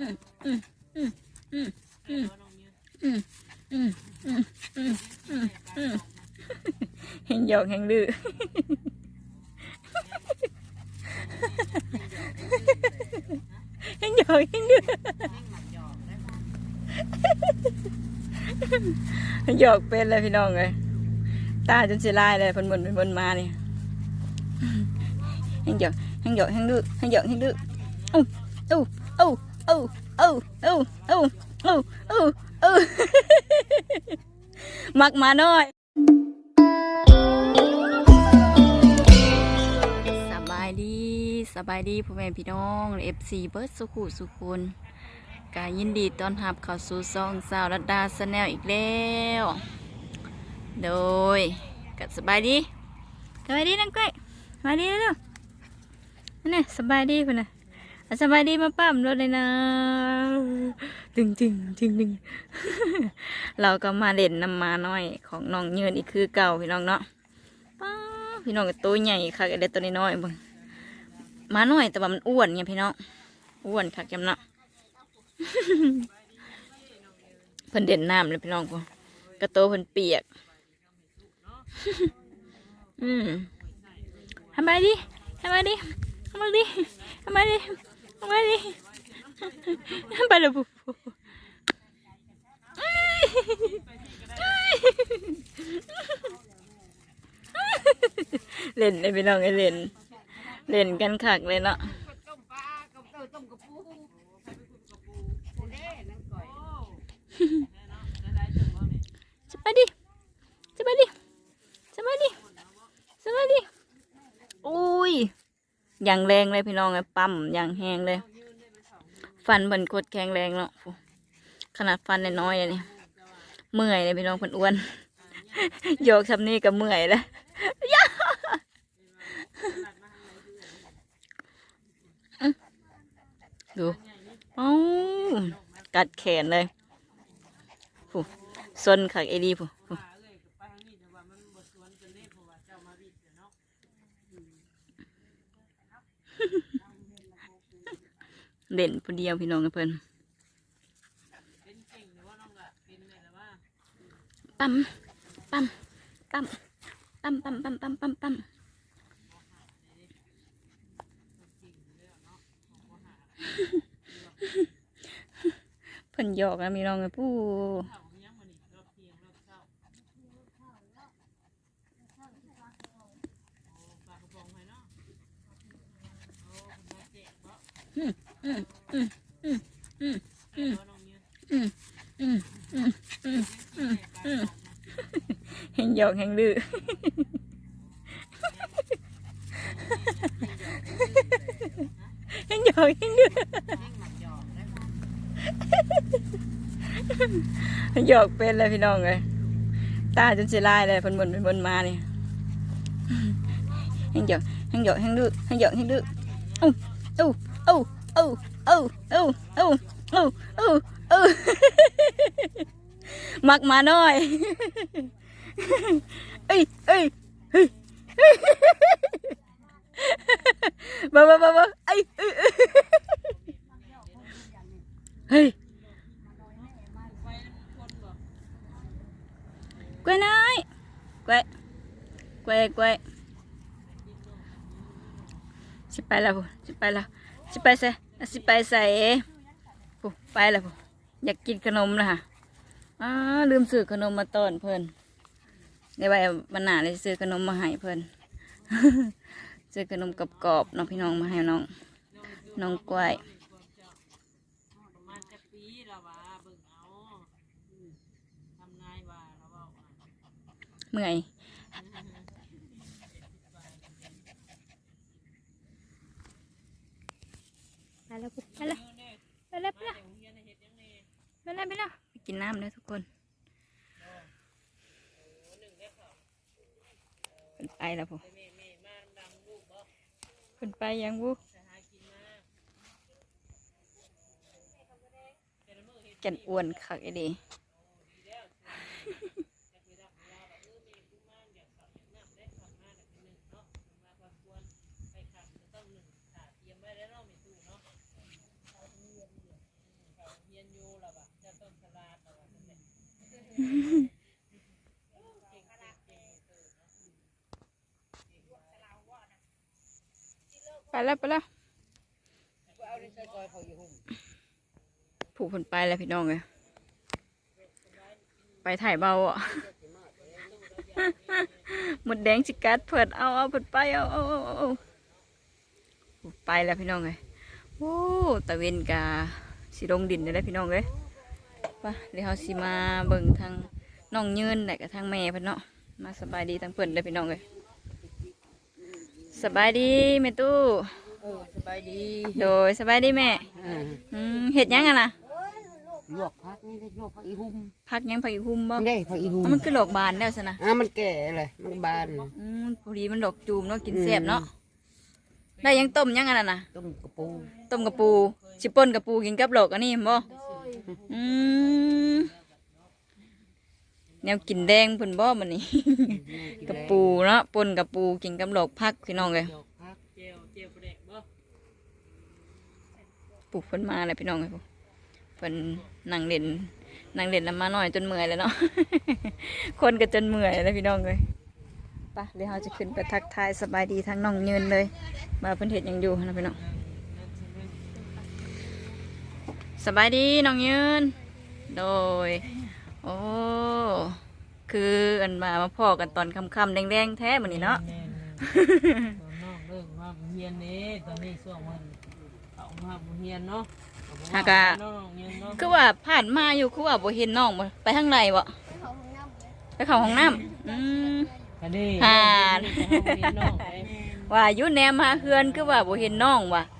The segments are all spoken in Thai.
แห่งหยอกแห่งดื้อแห่งหยอกแห่งดื้อหยอกเป็นเลยพี่น้องเลยตาจนเสียลายเลยเพิ่นบนเป็นบนมาเนี่ยแห่งหยอกแห่งหยอกแห่งดื้อแห่งหยอกแห่งดื้ออู้อู้อู้ อู้อู้อู้อู้อู้อู้อู้มักมาน่อย สบายดีสบายดีพ่อแม่พี่น้องเอฟซีเบิร์ดสุขุสุคนกายินดีต้อนรับเข้าสู่ซองสาวรัดดาสแนลอีกแล้ว โดยกัสบายดีสบายดีนังก้อยสบายดีเร็วนั่สบายดีพุ่นนะ่ะ สบายดีมาปั้มรถเลยนะดึงดึงดึงดึงเราก็มาเล่นน้ำมาน้อยของน้องเยืนอีกคือเก่าพี่น้องเนาะป้าพี่น้องก็ตัวใหญ่ค่ะเด็กตัวน้อยบิ่งมาน้อยแต่ว่ามันอ้วนไงพี่น้องอ้วนค่ะจำเนาะเพิ่นเด่นน้ำเลยพี่น้องกูกระโตเพิ่นเปียก อืมทำไมดิทำไมดิทำไมดิทำไมดิ มาดิไปเลยปุ๊บเล่นไอ้ไปนองไอ้เล่น เล่นกันขักเลยเนาะสบายดีสบายดีสบายดีสบายดโอุ้ย อย่างแรงเลยพี่น้องไอ้ปั๊มอย่างแหงเลย ฟันเบิ่นโคตรแข็งแรงเนาะขนาดฟันน้อยๆเลยนี่เมื่อยเลยพี่น้องเพิ่นอ้วนโยกซำนี้ก็เมื่อยแล้วดูอ้ากัดแขนเลยฟูซนขักเอดีฟู เด่นผู้เดียวพี่น้องกับเพิ่นปั๊มปั๊มปั๊มปั๊มปั๊มปั๊มปั๊มปั๊มปั๊มเพิ่นหยอกนะมีน้องกับผู้ แห่งหยอกแห่งดื้อแห่งหยอกแห่งดื้อแห้งหมักหยอกได้ไหมหยอกเป็นเลยพี่น้องเลยตาจนเสียลายเลยเพิ่นบนเป็นบนมาเนี่ยแห่งหยอกแห่งหยอกแห่งดื้อแห่งหยอกแห่งดื้ออู้อู้อู้ ừ ừ ừ ừ ừ ừ ừ mặc mà nói ê ê ê. Bơ bơ bơ bơ ê ê ê. Quên ơi. Quên quên quên chị bay là chị bay là chị bay xe สิไปใส่ปุ๊ไปแล้วปุ๊อยากกินขนมนะคะอ่าลืมซื้อขนมมาต้อนเพิ่นในใบมันหนาเลยซื้อขนมมาให้เพิ่นซื้อขนมกรอบๆน้องพี่น้องมาให้น้องน้องกล้วยเมื่อย แล้วไปแล้วไปแล้วไปแล้วไปแล้วไปแล้วไปกินน้ำเลยทุกคนเป็นไปแล้วผมเป็นไปยังบุแกันอ้วนคักไอ้ดี เไป แล้วไปแล้วผูกคนไปแล้วพี่น้องเลยไปถ่ายเบาอะหมดแดงสิกัดเผิดเอาเอาเผิดไปเอาเอาเอาเอาไปแล้วพี่น้องเลยโอ้ตะเวนกาสิลงดินเลยพี่น้องเลยไปะเดี๋ยวเราสิมาเบิ่งทางน้องยืนแต่กับทางแม่พิ่นเนาะมาสบายดีทางเพิ่นเลยพี่น้องเลย สบายดีแม่ตู้เออสบายดีโดยสบายดีแม่อ่าอืมเห็ดหยังอะนะลวกพักนี่ได้ลวกพักอีหุ่มพักหยังพักอีหุ่มบ่ได้พักอีหุ่มอ๋อมันคือดอกบานแล้วสินะอ่ามันแก่เลยมันบานอืมพอดีมันดอกจูมเนาะกินอืมแซ่บเนาะได้หยังต้มหยังอะนะนะต้มกระปูต้มกระปูชิป่นกระปูกินกับหลอกอันนี้บ่อืม แนวกินแดงเพิ่นบ่มันนี่กระปูเนาะป่นกระปูกินกับหลอกพักพี่น้องเลยดอกพักเจียวเจียวประเดกบ่ปลูกเพิ่นมาเลยพี่น้องเลยพุ่นเพิ่นนั่งเล่นนั่งเล่นแล้วมาหน่อยจนเมื่อยแล้วเนาะ คนก็จนเมื่อยแล้วพี่น้องเลยไปะเดี๋ยวเราจะขึ้นไปทักทายสบายดีทั้งน้องยืนเลยมาเพิ่นเห็ดหยังอยู่นะพี่น้องสบายดีน้องยืน โดย โอ้คืออันมามาพ่อกันตอนค่ำๆแดงๆแท้เหมือนนี้เนาะแน่ๆตอนน้องเลิกมาเฮียนนี่ตอนนี้ช่วงมันเอามาเฮียนเนาะหากะ น้องยืนเนาะคือว่าผ่านมาอยู่คือว่าบ่เห็นน้องบ่ไปทางไหนบ่ไปเข้าห้องน้ำอืม อันนี้ผ่านเฮียนน้องไปว่าอยู่แนมหาเฮือนคือว่าบ่เห็นน้องว่ะ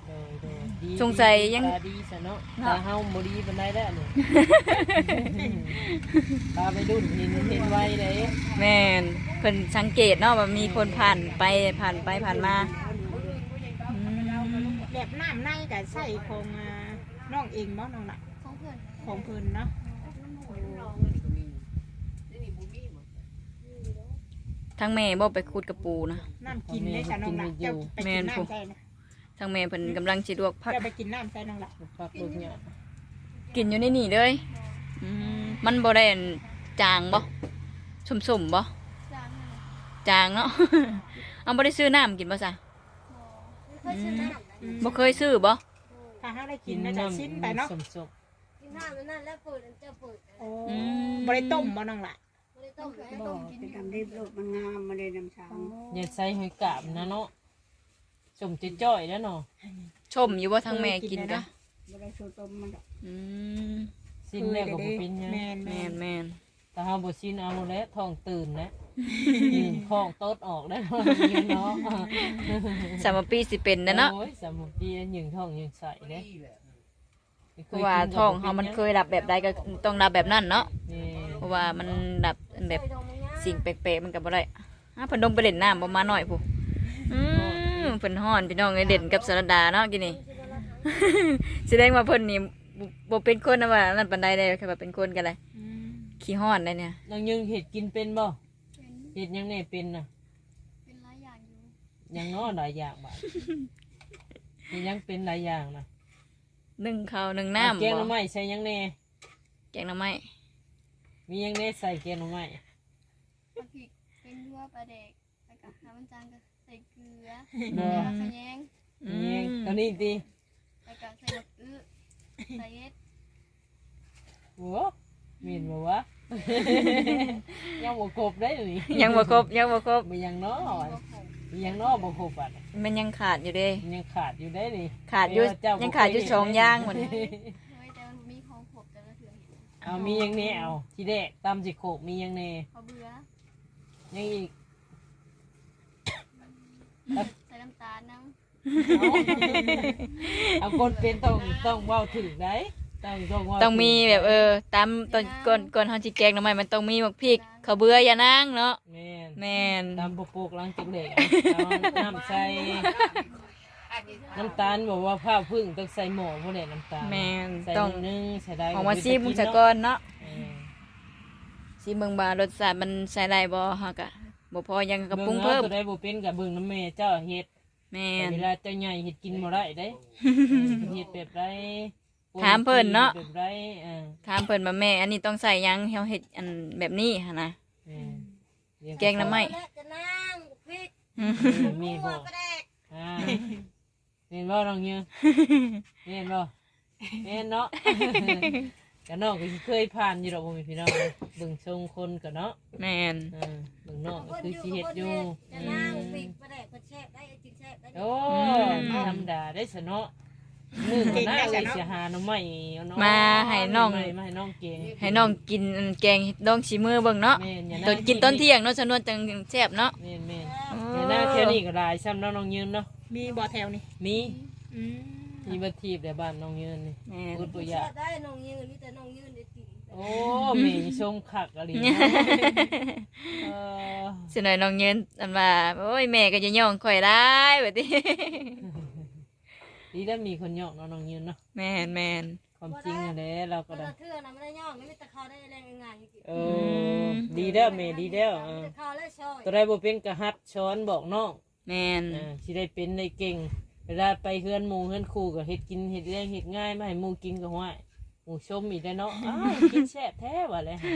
โดยโดยดี สงสัยยัง ตาดีซะเนาะตาเฮาบ่ดีปานใดแล้วนี่ ตาไปดุนเห็นเห็นไวเลยแม่นเพิ่นสังเกตเนาะว่ามีคนผ่านไปผ่านไปผ่านมาอืมแบบน้ำในกับใส่ของอ่าน้องเองบ่น้องละของเพื่อนของเพื่อนเนาะทั้งแม่บ่ไปขุดกระปูนะ น้ำกินได้จ้ะน้องละเจ้าไปกินน้ำใส่นะ ทั้งแม่เพิ่นกำลังสิลวกผักเจ้าไปกินน้ำใส่น้องละพักลูกเนี่ยกินอยู่ในนี่เลยอืมมันบ่ได้อันจางบ่สมๆบ่จางเนาะ เอาบ่ได้ซื้อน้ำกินบ่ซะบ่เคยซื้อบ่ถ้าหาได้กินนะจะชิ้นไปเนาะสมศพกินน้ำนั่นแล้วเปิดอันจะเปิดโอ้บริต้มบ่น้องละไม่ได้ต้มให้ต้มกินเป็นทำรีบโลกมันงามมาเลยน้ำช้างอย่าใส่หอยกาบนะเนาะ สมจะจ้อยแล้วเนาะชมอยู่ว่าทั้งแม่กินกะไม่ได้สูต้มมันดอกอืมสิ้นแรกก็บ่เป็นหยังแมนแมแม่นนแม่นแต่เฮาบ่สิ้นเอาแล้วท้องตื่นแล้วยืนท้องโต๊ดออกได้วยืนเนาะสามปีสิเป็นนะเนาะโอ้ยสามปีแล้วยืนท้องยืนใส่เด้เพราะว่าท้องเฮามันเคยรับแบบใดก็ต้องรับแบบนั้นเนาะนี่เพราะว่ามันรับแบบสิ่งแปลกๆมันก็บ่ได้อะเพิ่นลงไปเล่นน้ำบ่มาหน่อยผู้อืม เพิ่นฮ้อนพี่น้องเอ้ยเด่นกับสรดาเนาะกินนี่ แสดงว่าเพิ่นนี่บ่บ่เป็นคนนะว่านั่นปานใดเลยแค่ว่าเป็นคนกันเลยอืมขี้ฮ้อนได้เนี่ย นางยังเห็ดกินเป็นบ่เห็ดยังแน่เป็นน่ะเป็นหลายอย่างอยู่ยังเนาะหลายอย่างบ่ะเฮ็ดยังเป็นหลายอย่างน่ะนึ่งข้าวนึ่งน้ำแกงหบ่น่อไม้ใส่ยังแน่ แกงหน่อไม้มียังแน่ใส่แกงหน่อไม้ ปลาพริกเป็นยั่วปลาแดกแล้วก็น้ำมันจางก็ใส่เกลือบ่แล้วก็ขยงอืมียังมตอนนี้ติแล้วก็ใส่มะอื้อใส่เอ็ดโอ้มีนบ่วะ ยังบ่ครบได้นี่ยังบ่ครบยังบ่ครบบ่ยังเนาะมีบะผงมียังเนาะบ่ครบอะมันยังขาดอยู่เด้มันยังขาดอยู่ได้นี่ ขาดอยู่เจ้บ่ ยังขาดอยู่เคสองอย่างหมดเฮ้ยแต่มันมีของขบแต่ละเถื่อเห็นเอามียังแน่เอาที่แรกตำสิโขกมียังแน่เขาเบื่อยังอีก ใส่น้ำตาลน้เอาคนเป็นต้องต้องเว้าถึงได้ต้องต้องเว้าต้องมีแบบเออตามตอนก่อนก่อนเฮาสิแกงหน่อไม้มันต้องมีหมกพริกข้าวเบื่ออย่านางเนาะแม่นแม่นตำปลูกๆหลังจากเด็กเอาน้ำใส่น้ำตาลบอกว่าผ้าพึ่งต้องใส่หม้อพวกนี้น้ำตาลแม่นใส่ต้องนิดนึงใส่ได้ออกมาซีมึงซะก่อนเนาะเออซีเบิ่งบารสชาติมันใส่ได้บ่ฮะกะ บ่พอยังก็ปรุงเบิ่เพิ่งมเอาตัวได้บ่เป็นกับเบิ่งน้ำแม่เจ้าเฮ็ดแม่น เวลาเจ้าใหญ่เฮ็ดกินบ่ได้เด้ เฮ็ดแบบไรถามเพิ่นเนาะ แบบไรเออถามเพิ่นว่าแม่ อันนี้ต้องใส่หยังเฮาเฮ็ดอันแบบนี้หั่นนะเออเดี๋ยวแกงหน้ำไม้ำและจะนั่งพริกเออมีหัวบ่ปลาแดกอ่าเห็นบ่น้องยืนเห็นบ่เห็นเนาะ กันน้องก็สิเคยผ่านอยู่ดอกบ่มีพี่น้องเลยเบิ่งทรงคนก็เนาะแมนเออเบิ่งน้องก็คือสิเฮ็ดอยู่อืมประเด็กประแช่ได้จิงแช่ได้โอ้ธรรมดาได้ซะเนาะมื้อก็น่าเลยสิหาหน่อไม้เอาเนาะมาให้น้องมาให้น้องเก่งให้น้องกินแกงดองชีมือเบิ่งเนาะแม่นอย่าตอนกินตอนเที่ยงเนาะชนวนจังแซ่บเนาะแม่นแม่นเดี๋ยวหน้าเที่ยวนี้ก็หลายซ้ำเนาะน้องยืนเนาะมีบ่อแถวนี่มีอืม มีบัตรทีบแต่บ้านน้องยืนนี่แม่นพูดตัวอแช่ย่างได้น้องยืนนี่แต่น้องยืนได้ติ่งโอ้แมีชมคักอะไรเนาะเออสิหน่อยน้องเงินอันว่าโอ้ยแม่ก็จะย่องข่อยได้แบบนี้ ดีแล้วมีคนยอกเนาะน้องยืนเนาะแม่นแม่น ความจริงอะแหละเราก็ก็ได้เทื่อนะไม่ได้ย่องไม่แต่เขาได้แรงงานจริงเออ ดีแล้วแม่ดีแล้วเออแต่เขาแล้วช่อยตัวได้บ่เป็นกระหัดช้อนบอกน้องแม่น อ่าสิได้เป็นได้เก่ง เวลาไปเฮือนหมู่เฮือนครูก็เฮ็ดกินเฮ็ดแรงเฮ็ดง่ายมาให้หมู่กินก็ห้วยหมู่ชมอีกได้วเนาะอ้าวกินแซ่บแท้ว่าเลยฮะ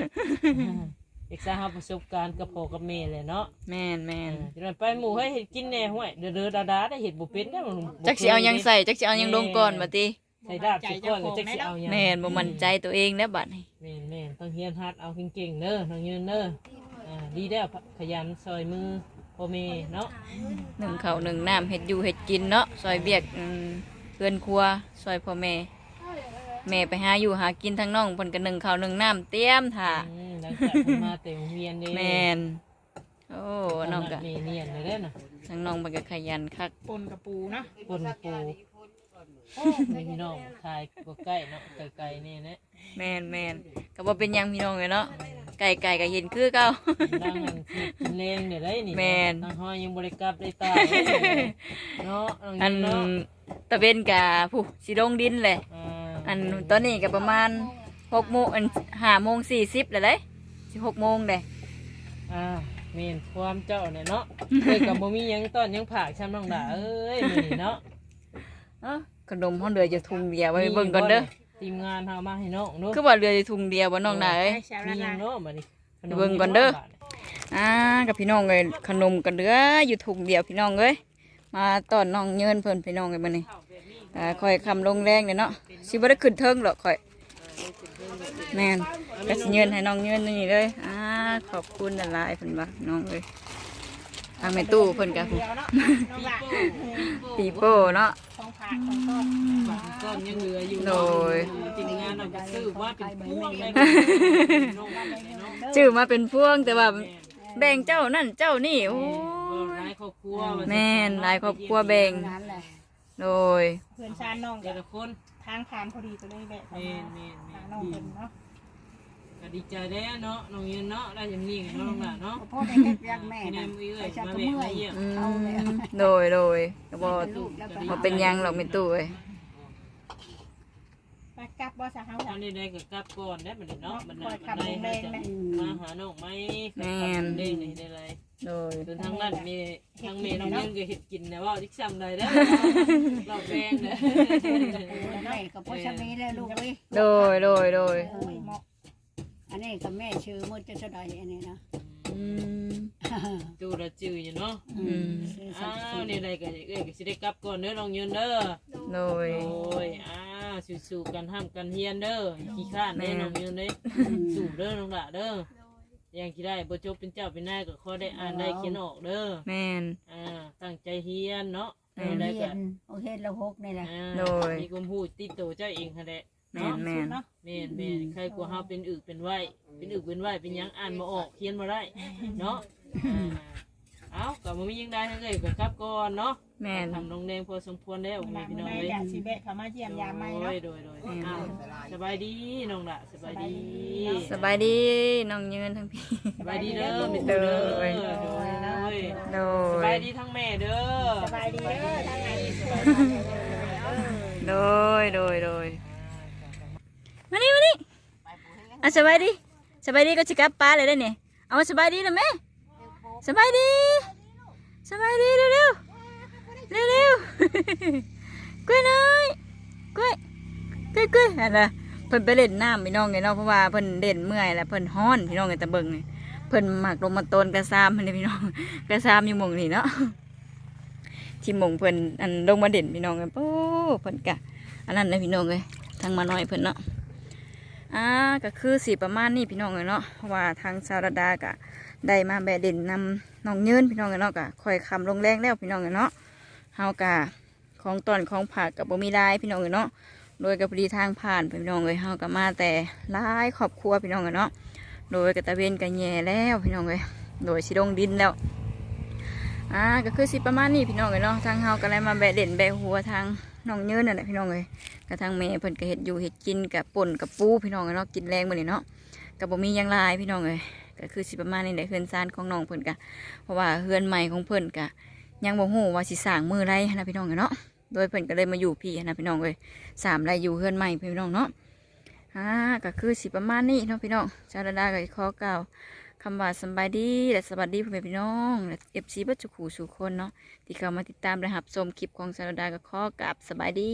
เอกสารหาประสบการณ์กับพ่อกับแม่เลยเนาะแม่นแม่นเดี๋ยวไปหมู่ให้เฮ็ดกินแหน่ห้วยเด้อเด้อดาดาได้เฮ็ดบ่เป็นได้มันบ่จักสิเอาหยังใส่จักสิเอาหยังลงก่อนบัดนี้ใส่ดาบสิก่อนแล้วจักสิเอาหยังแม่นบ่มั่นใจตัวเองแล้วบัดนี้แม่นแม่นต้องเฮียนฮัดเอาเก่งๆเด้อน้องยืนเด้ออ่าดีแล้วขยันซอยมือ พ่อแม่เนาะหนึ่งข้าวหนึ่งน้ำเฮ็ดอยู่เฮ็ดกินเนาะซอยเบียกอืมเพื่อนครัวซอยพ่อแม่ แม่ไปหาอยู่หากินทั้งน้องเพิ่นก็หนึ่งข้าวหนึ่งน้ำเตรียมท่าอืมหลังจากเพิ่นมาเต็มเวียนเด้แม่นโอ้น้องก็แม่เนียนเลยเด้อน่ะทั้งน้องเพิ่นก็ขยันคัก ปนกับปูเนาะปนปูโอ้นี่พี่น้องทายก็ใกล้เนาะไกลๆนี่นะแม่นแม่นก็บ่เป็นหยังพี่น้องเลยเนาะ ไก่ไก่ก็เห็นคือเก่าดังนั้นที่กินแรงเดี๋ยวได้นี่แม่นทางห้อยยังบริกลับได้ตายเนาะอันเนาะตะเวนกะผู้สิลงดินเลยอ่าอันตอนนี้ก็ประมาณหกโมงอันห้าโมงสี่สิบเลยเลยสิหกโมงเลยอ่าเมนความเจ้าเนี่ยเนาะเอ้ยกับบ่มีหยังต้อนหยังผากช้ำน้องดาเอ้ยมื้อนี้เนาะ เอ้าขนมห้องเดือจะทุงเดียวไว้เบิ่งก่อนเด้อ ทีมงานเฮามาให้น้องเนาะคือว่าเรือจะทุงเดียวบ่น้องนาเอ้ยให้ชาวมีละหยัลางเนาะบัดนี้ขมเบิ่งก่อนเด้อ อ่ากับพี่น้องเลยขนมกันเด้ออยู่ทุงเดียวพี่น้องเอ้ยมาต้อนน้องเยินเพิ่นพี่น้องเลยมื้อนี้อ่าค่อยคำลงแรงเลยเนาะสิบ่ได้ขึ้นเทิงหรอกค่อยแม่นก็สิเยินให้น้องเยินนี่เลยอ่าขอบคุณหลายๆเพิ่นว่าน้องเอ้ยทางแม่ตู้เพิ่นก็เดียวเนาะน้องละปีโป้เนาะ ของฝากของต้นบางก้อนยังเหลืออยู่โดยทีมงานเราก็ซื้อว่าเป็นพวงได้น้องว่าได้เนาะชื่อมาเป็นพวงแต่ว่าแบ่งเจ้านั่นเจ้านี่โอ้หลายครอบครัวว่าแม่นหลายครอบครัวแบ่ง นั้นแหละโดย เพื่อนชานน้องแต่กับละคนทางผ่านพอดีตัวเลยแหละแม่นแม่นทางแม่น้องนเพิ่นเนาะ ก็ดีใจแล้วเนาะน้องยืนเนาะได้อย่างนี้กับน้องล่ะเนาะก็พ่อได้เฮ็ดเรียกแม่พี่แนนะมเอ้ยไปชักมากก็แม่เมื่อมายเยี่ยมอืเอาเลยมโดยโดยก็บ่ลูกแล้วไปบ่เป็นหยังหรอกแม่ตู้เอ้ยไปกลับบ่สาเฮาตอนนี้ได้ก็กลับก่อนได้บัดนี้เนาะบัดนั้นคอยบัดคำใดแรงจะๆนะมาหาน้องไหมเด้งนี่ได้ไรโดยส่วนทางนั้นมีทางเมน้องยืนก็เฮ็ดกินนะว่าดิซ้ำได้เด้อเราแพงเด้อแม่ก็พ่อชักนี้เลยลูกเอ้ยโดยโดยโดยโอ้ยเหมาะอันนี้ก็แม่ชื่อมุดจะสดายอันนี้นะอืมจูระจืออยู่เนาะอืม ชื่ออ้าสัตว์วนี่ได้ก็เอ้ยก็สิได้กลับก่อนเด้อน้องยืนเด้อโดย โอ้ยอ้าวสู้ๆกันห้ามกันเฮียนเด้อขี้ข้านเด้อน้องยืนเด้อสู้เด้อน้องละเด้อยังคิดได้บ่จบเป็นเจ้าเป็นนายก็ขอได้อ่านได้เขียนออกเด้อแม่นอ่าตั้งใจเฮียนเนาะแม่ได้เรีก็ยนโอเคเราหกนี่แหละ อ่าโดย มีความพูดติดตัวเจ้าเองค่ะแหละ แม่นแม่น เนาะแม่นแม่นใครกลัวเฮาเป็นอึเป็นไหวเป็นอึเป็นไหวเป็นหยังอ่านบ่ออกเขียนบ่ได้เนาะอ่าเอาก็บ่มีหยังได้ทั้งเอ้ยก็กลับก่อนเนาะแม่น ทำน้องแดงพอสมควรแล้วหแม่ลังพี่น้องในเอ้ยกะสิแบะเข้ามาเยี่ยมยามใหม่โดเนาะยโดยโดยอ้าวสบายดีน้องละสบายดีสบายดีน้องยืนทั้งพี่ สบายดีเด้อแม่ตู้เด้อโดย โดยโดสยบายดีทั้งแม่เด้อ สบายดีเด้อทางไหนสบายดีเด้อโดยโดยโดยมานี่มานี่ อะสบายดีสบายดีก็จะกลับป้าเลยได้เนี่ยเอามาสบายดีนะแม่สบายดีสบายดีเร็วเร็วเร็วเร็วกล้วยน้อยกล้วยกล้วยกล้วยอะไรเพิ่นไปเล่นน้ำพี่น้องไงเนาะเพราะว่าเพิ่นเล่นเมื่อยแล้วเพิ่นฮ้อนพี่น้องไงตะเบิงนี่เพิ่นหมักลงมาต้นกระซามเพิ่นนี่พี่น้องกระซามอยู่มงนี่เนาะทีมหมงเพิ่นอันลงมาเด่นพี่น้องเลยโอ้เพิ่นกะอันนั้นเลยพี่น้องเลยทางมาน้อยเพิ่นเนาะ อ่าก็คือสีประมาณนี้พี่น้องเลยเนาะว่าทางสาวรดากะได้มาแบเด่นนำน้องเยินพี่น้องเลยเนาะกะคอยคำลงแรงแล้วพี่น้องเลยเนาะเฮากะของตอนของผักกับบมีได้พี่น้องเลยเนาะโดยกับพอดีทางผ่านพี่น้องเลยเฮากะมาแต่หลายครอบครัวพี่น้องเลยเนาะโดยกะตะเวนกะแย่แล้วพี่น้องเลยโดยสิลงดินแล้วอ่าก็คือสิประมาณนี้พี่น้องเลยเนาะทางเฮาก็เลยมาแบะเด่นแบะหัวทางน้องเยินนั่นแหละพี่น้องเลย กับทางแม่เพิ่นก็เฮ็ดอยู่เฮ็ดกินกับป่นกับปูพี่น้องเนาะกินแรงมื้อนี้เนาะกับบ่มียังลายพี่น้องเลยก็คือสิประมาณนี้แหละเฮือนซานของน้องเพิ่นก็เพราะว่าเฮือนใหม่ของเพิ่นก็ยังบ่ฮู้ว่าสิสร้างมื้อไรนะพี่น้องเนาะโดยเพิ่นก็เลยมาอยู่พี่นะพี่น้องเลยสามไรอยู่เฮือนใหม่พี่น้องเนาะอ่าก็คือสิประมาณนี้เนาะพี่น้องชาวดาดาก็ขอกล่าวคำว่าสบายดีและสวัสดีพ่อแม่พี่น้องและเอฟซีบัจจุขู่สู่คนเนาะที่เข้ามาติดตามและรับชมคลิปของสารดากับข้อกับสบายดี